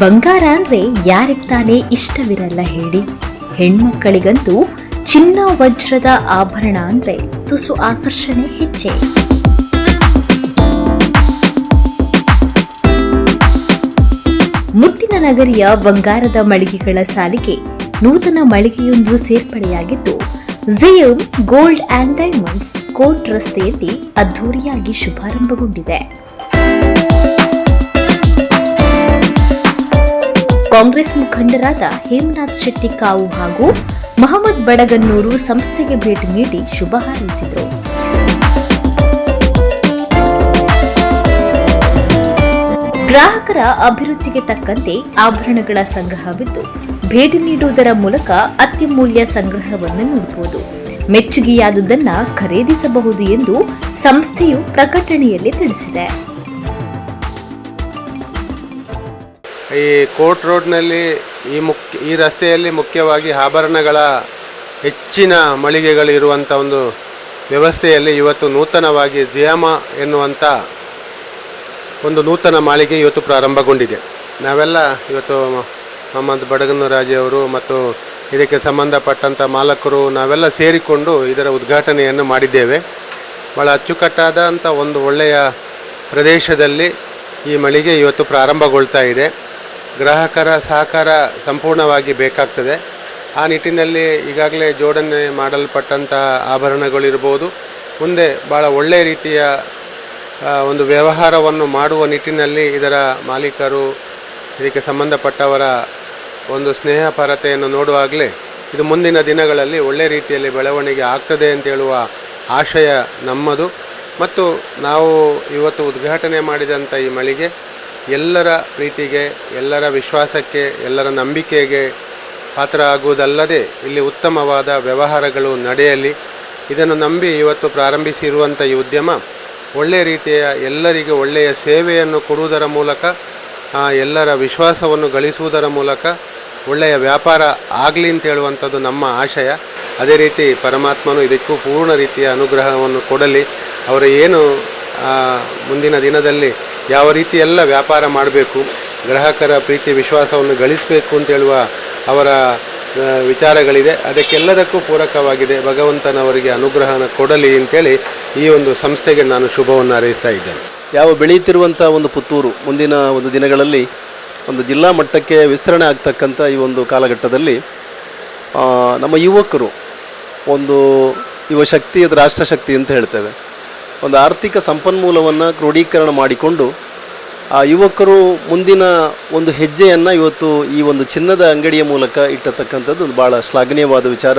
ಬಂಗಾರ ಅಂದ್ರೆ ಯಾರಿಗ್ ತಾನೇ ಇಷ್ಟವಿರಲ್ಲ ಹೇಳಿ? ಹೆಣ್ಮಕ್ಕಳಿಗಂತೂ ಚಿನ್ನ ವಜ್ರದ ಆಭರಣ ಅಂದ್ರೆ ತುಸು ಆಕರ್ಷಣೆ ಹೆಚ್ಚೆ. ಮುತ್ತಿನ ನಗರಿಯ ಬಂಗಾರದ ಮಳಿಗೆಗಳ ಸಾಲಿಗೆ ನೂತನ ಮಳಿಗೆಯೊಂದು ಸೇರ್ಪಡೆಯಾಗಿದ್ದು ಜಿಯಮ್ ಗೋಲ್ಡ್ ಅಂಡ್ ಡೈಮಂಡ್ಸ್ ಕೋರ್ಟ್ ರಸ್ತೆಯಲ್ಲಿ ಅದ್ಧೂರಿಯಾಗಿ ಶುಭಾರಂಭಗೊಂಡಿದೆ. ಕಾಂಗ್ರೆಸ್ ಮುಖಂಡರಾದ ಹೇಮನಾಥ್ ಶೆಟ್ಟಿ ಕಾವು ಹಾಗೂ ಮಹಮ್ಮದ್ ಬಡಗನ್ನೂರು ಸಂಸ್ಥೆಗೆ ಭೇಟಿ ನೀಡಿ ಶುಭ ಹಾರೈಸಿದರು. ಗ್ರಾಹಕರ ಅಭಿರುಚಿಗೆ ತಕ್ಕಂತೆ ಆಭರಣಗಳ ಸಂಗ್ರಹವಿದ್ದು, ಭೇಟಿ ನೀಡುವುದರ ಮೂಲಕ ಅತ್ಯಮೂಲ್ಯ ಸಂಗ್ರಹವನ್ನು ನೋಡಬಹುದು. ಮೆಚ್ಚುಗೆಯಾದುದನ್ನ ಖರೀದಿಸಬಹುದು ಎಂದು ಸಂಸ್ಥೆಯು ಪ್ರಕಟಣೆಯಲ್ಲಿ ತಿಳಿಸಿದೆ. ಈ ಕೋರ್ಟ್ ರೋಡ್ನಲ್ಲಿ ಈ ಮುಖ್ಯ, ಈ ರಸ್ತೆಯಲ್ಲಿ ಮುಖ್ಯವಾಗಿ ಆಭರಣಗಳ ಹೆಚ್ಚಿನ ಮಳಿಗೆಗಳು ಇರುವಂಥ ಒಂದು ವ್ಯವಸ್ಥೆಯಲ್ಲಿ ಇವತ್ತು ನೂತನವಾಗಿ ಜಿಯಾಮ ಎನ್ನುವಂಥ ಒಂದು ನೂತನ ಮಾಳಿಗೆ ಇವತ್ತು ಪ್ರಾರಂಭಗೊಂಡಿದೆ. ನಾವೆಲ್ಲ ಇವತ್ತು ಮೊಹಮ್ಮದ್ ಬಡಗನರಾಜಿಯವರು ಮತ್ತು ಇದಕ್ಕೆ ಸಂಬಂಧಪಟ್ಟಂಥ ಮಾಲಕರು ನಾವೆಲ್ಲ ಸೇರಿಕೊಂಡು ಇದರ ಉದ್ಘಾಟನೆಯನ್ನು ಮಾಡಿದ್ದೇವೆ. ಭಾಳ ಅಚ್ಚುಕಟ್ಟಾದಂಥ ಒಂದು ಒಳ್ಳೆಯ ಪ್ರದೇಶದಲ್ಲಿ ಈ ಮಳಿಗೆ ಇವತ್ತು ಪ್ರಾರಂಭಗೊಳ್ತಾ ಇದೆ. ಗ್ರಾಹಕರ ಸಹಕಾರ ಸಂಪೂರ್ಣವಾಗಿ ಬೇಕಾಗ್ತದೆ. ಆ ನಿಟ್ಟಿನಲ್ಲಿ ಈಗಾಗಲೇ ಜೋಡಣೆ ಮಾಡಲ್ಪಟ್ಟಂಥ ಆಭರಣಗಳಿರ್ಬೋದು. ಮುಂದೆ ಭಾಳ ಒಳ್ಳೆಯ ರೀತಿಯ ಒಂದು ವ್ಯವಹಾರವನ್ನು ಮಾಡುವ ನಿಟ್ಟಿನಲ್ಲಿ ಇದರ ಮಾಲೀಕರು, ಇದಕ್ಕೆ ಸಂಬಂಧಪಟ್ಟವರ ಒಂದು ಸ್ನೇಹಪರತೆಯನ್ನು ನೋಡುವಾಗಲೇ ಇದು ಮುಂದಿನ ದಿನಗಳಲ್ಲಿ ಒಳ್ಳೆ ರೀತಿಯಲ್ಲಿ ಬೆಳವಣಿಗೆ ಆಗ್ತದೆ ಅಂತ ಹೇಳುವ ಆಶಯ ನಮ್ಮದು. ಮತ್ತು ನಾವು ಇವತ್ತು ಉದ್ಘಾಟನೆ ಮಾಡಿದಂಥ ಈ ಮಳಿಗೆ ಎಲ್ಲರ ಪ್ರೀತಿಗೆ, ಎಲ್ಲರ ವಿಶ್ವಾಸಕ್ಕೆ, ಎಲ್ಲರ ನಂಬಿಕೆಗೆ ಪಾತ್ರ ಆಗುವುದಲ್ಲದೆ ಇಲ್ಲಿ ಉತ್ತಮವಾದ ವ್ಯವಹಾರಗಳು ನಡೆಯಲಿ. ಇದನ್ನು ನಂಬಿ ಇವತ್ತು ಪ್ರಾರಂಭಿಸಿರುವಂಥ ಈ ಉದ್ಯಮ ಒಳ್ಳೆಯ ರೀತಿಯ ಎಲ್ಲರಿಗೆ ಒಳ್ಳೆಯ ಸೇವೆಯನ್ನು ಕೊಡುವುದರ ಮೂಲಕ ಎಲ್ಲರ ವಿಶ್ವಾಸವನ್ನು ಗಳಿಸುವುದರ ಮೂಲಕ ಒಳ್ಳೆಯ ವ್ಯಾಪಾರ ಆಗಲಿ ಅಂತ ಹೇಳುವಂಥದ್ದು ನಮ್ಮ ಆಶಯ. ಅದೇ ರೀತಿ ಪರಮಾತ್ಮನು ಇದಕ್ಕೂ ಪೂರ್ಣ ರೀತಿಯ ಅನುಗ್ರಹವನ್ನು ಕೊಡಲಿ. ಅವರು ಏನು ಮುಂದಿನ ದಿನದಲ್ಲಿ ಯಾವ ರೀತಿ ಎಲ್ಲ ವ್ಯಾಪಾರ ಮಾಡಬೇಕು, ಗ್ರಾಹಕರ ಪ್ರೀತಿ, ವಿಶ್ವಾಸವನ್ನು ಗಳಿಸಬೇಕು ಅಂತ ಹೇಳುವ ಅವರ ವಿಚಾರಗಳಿದೆ. ಅದಕ್ಕೆಲ್ಲದಕ್ಕೂ ಪೂರಕವಾಗಿದೆ. ಭಗವಂತನವರಿಗೆ ಅನುಗ್ರಹನ ಕೊಡಲಿ ಅಂತೇಳಿ ಈ ಒಂದು ಸಂಸ್ಥೆಗೆ ನಾನು ಶುಭವನ್ನು ಹಾರೈಸ್ತಾ ಇದ್ದೇನೆ. ಯಾವ ಬೆಳೆಯುತ್ತಿರುವಂಥ ಒಂದು ಪುತ್ತೂರು ಮುಂದಿನ ಒಂದು ದಿನಗಳಲ್ಲಿ ಒಂದು ಜಿಲ್ಲಾ ಮಟ್ಟಕ್ಕೆ ವಿಸ್ತರಣೆ ಆಗ್ತಕ್ಕಂಥ ಈ ಒಂದು ಕಾಲಘಟ್ಟದಲ್ಲಿ ನಮ್ಮ ಯುವಕರು ಒಂದು ಯುವ ಶಕ್ತಿ, ಅದು ರಾಷ್ಟ್ರಶಕ್ತಿ ಅಂತ ಹೇಳ್ತೇವೆ. ಒಂದು ಆರ್ಥಿಕ ಸಂಪನ್ಮೂಲವನ್ನು ಕ್ರೋಢೀಕರಣ ಮಾಡಿಕೊಂಡು ಆ ಯುವಕರು ಮುಂದಿನ ಒಂದು ಹೆಜ್ಜೆಯನ್ನು ಇವತ್ತು ಈ ಒಂದು ಚಿನ್ನದ ಅಂಗಡಿಯ ಮೂಲಕ ಇಟ್ಟತಕ್ಕಂಥದ್ದು ಒಂದು ಭಾಳ ಶ್ಲಾಘನೀಯವಾದ ವಿಚಾರ.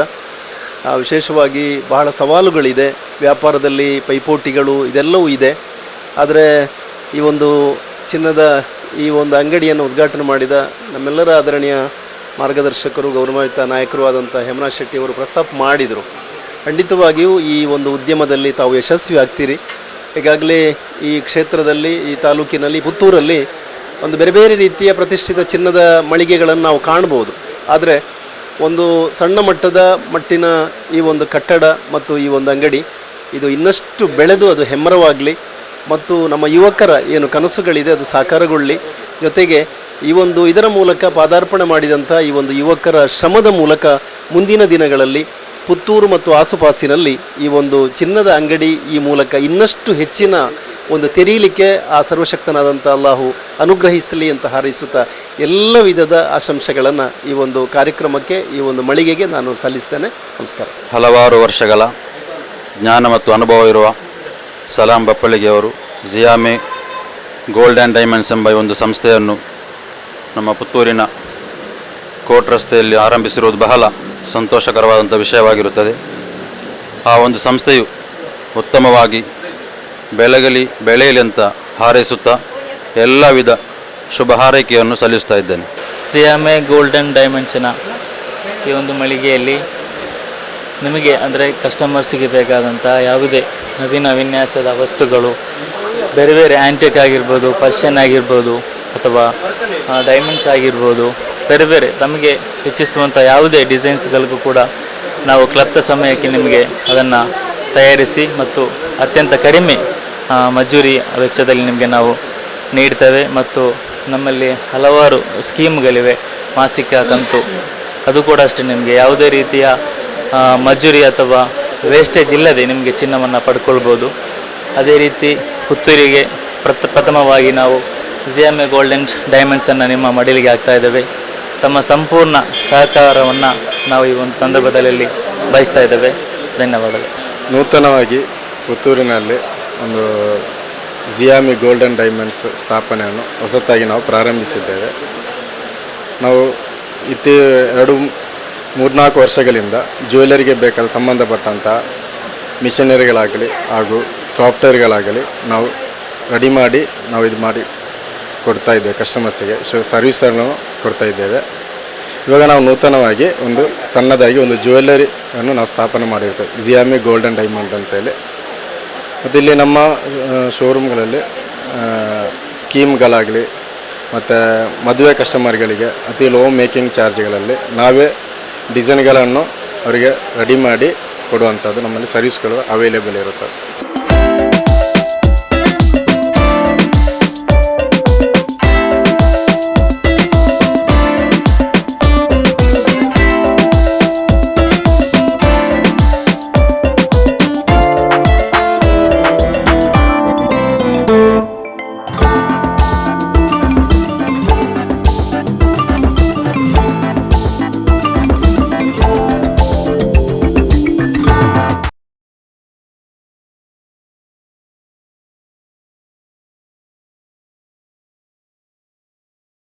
ವಿಶೇಷವಾಗಿ ಬಹಳ ಸವಾಲುಗಳಿದೆ. ವ್ಯಾಪಾರದಲ್ಲಿ ಪೈಪೋಟಿಗಳು ಇದೆಲ್ಲವೂ ಇದೆ. ಆದರೆ ಈ ಒಂದು ಚಿನ್ನದ ಈ ಒಂದು ಅಂಗಡಿಯನ್ನು ಉದ್ಘಾಟನೆ ಮಾಡಿದ ನಮ್ಮೆಲ್ಲರ ಆದರಣೀಯ ಮಾರ್ಗದರ್ಶಕರು ಗೌರವಯುತ ನಾಯಕರು ಆದಂಥ ಹೇಮನಾಥ್ ಶೆಟ್ಟಿ ಅವರು ಪ್ರಸ್ತಾಪ ಮಾಡಿದರು. ಖಂಡಿತವಾಗಿಯೂ ಈ ಒಂದು ಉದ್ಯಮದಲ್ಲಿ ತಾವು ಯಶಸ್ವಿ ಆಗ್ತೀರಿ. ಈಗಾಗಲೇ ಈ ಕ್ಷೇತ್ರದಲ್ಲಿ, ಈ ತಾಲೂಕಿನಲ್ಲಿ, ಪುತ್ತೂರಲ್ಲಿ ಒಂದು ಬೇರೆ ಬೇರೆ ರೀತಿಯ ಪ್ರತಿಷ್ಠಿತ ಚಿನ್ನದ ಮಳಿಗೆಗಳನ್ನು ನಾವು ಕಾಣ್ಬೋದು. ಆದರೆ ಒಂದು ಸಣ್ಣ ಮಟ್ಟದ ಮಟ್ಟಿನ ಈ ಒಂದು ಕಟ್ಟಡ ಮತ್ತು ಈ ಒಂದು ಅಂಗಡಿ, ಇದು ಇನ್ನಷ್ಟು ಬೆಳೆದು ಅದು ಹೆಮ್ಮರವಾಗಲಿ ಮತ್ತು ನಮ್ಮ ಯುವಕರ ಏನು ಕನಸುಗಳಿದೆ ಅದು ಸಾಕಾರಗೊಳ್ಳಿ. ಜೊತೆಗೆ ಈ ಒಂದು ಇದರ ಮೂಲಕ ಪಾದಾರ್ಪಣೆ ಮಾಡಿದಂಥ ಈ ಒಂದು ಯುವಕರ ಶ್ರಮದ ಮೂಲಕ ಮುಂದಿನ ದಿನಗಳಲ್ಲಿ ಪುತ್ತೂರು ಮತ್ತು ಆಸುಪಾಸಿನಲ್ಲಿ ಈ ಒಂದು ಚಿನ್ನದ ಅಂಗಡಿ ಈ ಮೂಲಕ ಇನ್ನಷ್ಟು ಹೆಚ್ಚಿನ ಒಂದು ತೆರೀಲಿಕ್ಕೆ ಆ ಸರ್ವಶಕ್ತನಾದಂಥ ಅಲ್ಲಾಹು ಅನುಗ್ರಹಿಸಲಿ ಅಂತ ಹಾರೈಸುತ್ತಾ ಎಲ್ಲ ವಿಧದ ಆಶಂಸೆಗಳನ್ನು ಈ ಒಂದು ಕಾರ್ಯಕ್ರಮಕ್ಕೆ, ಈ ಒಂದು ಮಳಿಗೆಗೆ ನಾನು ಸಲ್ಲಿಸ್ತೇನೆ. ನಮಸ್ಕಾರ. ಹಲವಾರು ವರ್ಷಗಳ ಜ್ಞಾನ ಮತ್ತು ಅನುಭವ ಇರುವ ಸಲಾಂ ಬಪ್ಪಳಿಗೆಯವರು ಜಿಯಾಮೆ ಗೋಲ್ಡ್ ಆ್ಯಂಡ್ ಡೈಮಂಡ್ಸ್ ಎಂಬ ಒಂದು ಸಂಸ್ಥೆಯನ್ನು ನಮ್ಮ ಪುತ್ತೂರಿನ ಕೋಟ್ ರಸ್ತೆಯಲ್ಲಿ ಆರಂಭಿಸಿರುವುದು ಬಹಳ ಸಂತೋಷಕರವಾದಂಥ ವಿಷಯವಾಗಿರುತ್ತದೆ. ಆ ಒಂದು ಸಂಸ್ಥೆಯು ಉತ್ತಮವಾಗಿ ಬೆಳಗಲಿ ಬೆಳೆಯಲಿ ಅಂತ ಹಾರೈಸುತ್ತಾ ಎಲ್ಲ ವಿಧ ಶುಭ ಹಾರೈಕೆಯನ್ನು ಸಲ್ಲಿಸ್ತಾ ಇದ್ದೇನೆ. C M A golden dimension ಈ ಒಂದು ಮಳಿಗೆಯಲ್ಲಿ ನಿಮಗೆ ಅಂದರೆ ಕಸ್ಟಮರ್ಸಿಗೆ ಬೇಕಾದಂಥ ಯಾವುದೇ ನವೀನ ವಿನ್ಯಾಸದ ವಸ್ತುಗಳು, ಬೇರೆ ಬೇರೆ ಆ್ಯಂಟಿಕ್ ಆಗಿರ್ಬೋದು ಪರ್ಷನ್ ಆಗಿರ್ಬೋದು ಅಥವಾ ಡೈಮಂಡ್ಸ್ ಆಗಿರ್ಬೋದು ಬೇರೆ ಬೇರೆ ತಮಗೆ ಹೆಚ್ಚಿಸುವಂಥ ಯಾವುದೇ ಡಿಸೈನ್ಸ್ಗಳಿಗೂ ಕೂಡ ನಾವು ಕ್ಲಪ್ತ ಸಮಯಕ್ಕೆ ನಿಮಗೆ ಅದನ್ನು ತಯಾರಿಸಿ ಮತ್ತು ಅತ್ಯಂತ ಕಡಿಮೆ ಮಜೂರಿ ವೆಚ್ಚದಲ್ಲಿ ನಿಮಗೆ ನಾವು ನೀಡ್ತೇವೆ ಮತ್ತು ನಮ್ಮಲ್ಲಿ ಹಲವಾರು ಸ್ಕೀಮ್ಗಳಿವೆ, ಮಾಸಿಕ ಕಂತು. ಅದು ಕೂಡ ಅಷ್ಟೇ ನಿಮಗೆ ಯಾವುದೇ ರೀತಿಯ ಮಜೂರಿ ಅಥವಾ ವೇಸ್ಟೇಜ್ ಇಲ್ಲದೆ ನಿಮಗೆ ಚಿನ್ನವನ್ನು ಪಡ್ಕೊಳ್ಬೋದು. ಅದೇ ರೀತಿ ಪುತ್ತೂರಿಗೆ ಪ್ರಥ ಪ್ರಥಮವಾಗಿ ನಾವು ಜಿಎಮ್ ಎ ಗೋಲ್ಡನ್ ಡೈಮಂಡ್ಸನ್ನು ನಿಮ್ಮ ಮಡಿಲಿಗೆ ಹಾಕ್ತಾ ಇದ್ದೇವೆ. ತಮ್ಮ ಸಂಪೂರ್ಣ ಸಹಕಾರವನ್ನು ನಾವು ಈ ಒಂದು ಸಂದರ್ಭದಲ್ಲಿ ಬಯಸ್ತಾ ಇದ್ದೇವೆ. ಧನ್ಯವಾದಗಳು. ನೂತನವಾಗಿ ಪುತ್ತೂರಿನಲ್ಲಿ ಒಂದು ಜಿಯಾಮಿ ಗೋಲ್ಡನ್ ಡೈಮಂಡ್ಸ್ ಸ್ಥಾಪನೆಯನ್ನು ಹೊಸತಾಗಿ ನಾವು ಪ್ರಾರಂಭಿಸಿದ್ದೇವೆ. ನಾವು ಇತ್ತೀ ಎರಡು ಮೂರ್ನಾಲ್ಕು ವರ್ಷಗಳಿಂದ ಜ್ಯುವೆಲರಿಗೆ ಬೇಕಾದ ಸಂಬಂಧಪಟ್ಟಂಥ ಮಿಷನರಿಗಳಾಗಲಿ ಹಾಗೂ ಸಾಫ್ಟ್ವೇರ್ಗಳಾಗಲಿ ನಾವು ರೆಡಿ ಮಾಡಿ ನಾವು ಇದು ಮಾಡಿ ಕೊಡ್ತಾ ಇದ್ದೇವೆ ಕಸ್ಟಮರ್ಸಿಗೆ ಶೋ ಸರ್ವಿಸನ್ನು ಕೊಡ್ತಾ ಇದ್ದೇವೆ. ಇವಾಗ ನಾವು ನೂತನವಾಗಿ ಒಂದು ಸಣ್ಣದಾಗಿ ಒಂದು ಜ್ಯುವೆಲ್ಲರಿಯನ್ನು ನಾವು ಸ್ಥಾಪನೆ ಮಾಡಿರ್ತೇವೆ. ಜಿಯಾಮಿ ಗೋಲ್ಡನ್ ಡೈಮಂಡ್ ಅಂತೇಳಿ. ಮತ್ತು ಇಲ್ಲಿ ನಮ್ಮ ಶೋರೂಮ್ಗಳಲ್ಲಿ ಸ್ಕೀಮ್ಗಳಾಗಲಿ ಮತ್ತು ಮದುವೆ ಕಸ್ಟಮರ್ಗಳಿಗೆ ಅತಿ ಲೋ ಮೇಕಿಂಗ್ ಚಾರ್ಜ್ಗಳಲ್ಲಿ ನಾವೇ ಡಿಸೈನ್ಗಳನ್ನು ಅವರಿಗೆ ರೆಡಿ ಮಾಡಿ ಕೊಡುವಂಥದ್ದು ನಮ್ಮಲ್ಲಿ ಸರ್ವಿಸ್ಗಳು ಅವೈಲೇಬಲ್ ಇರುತ್ತದೆ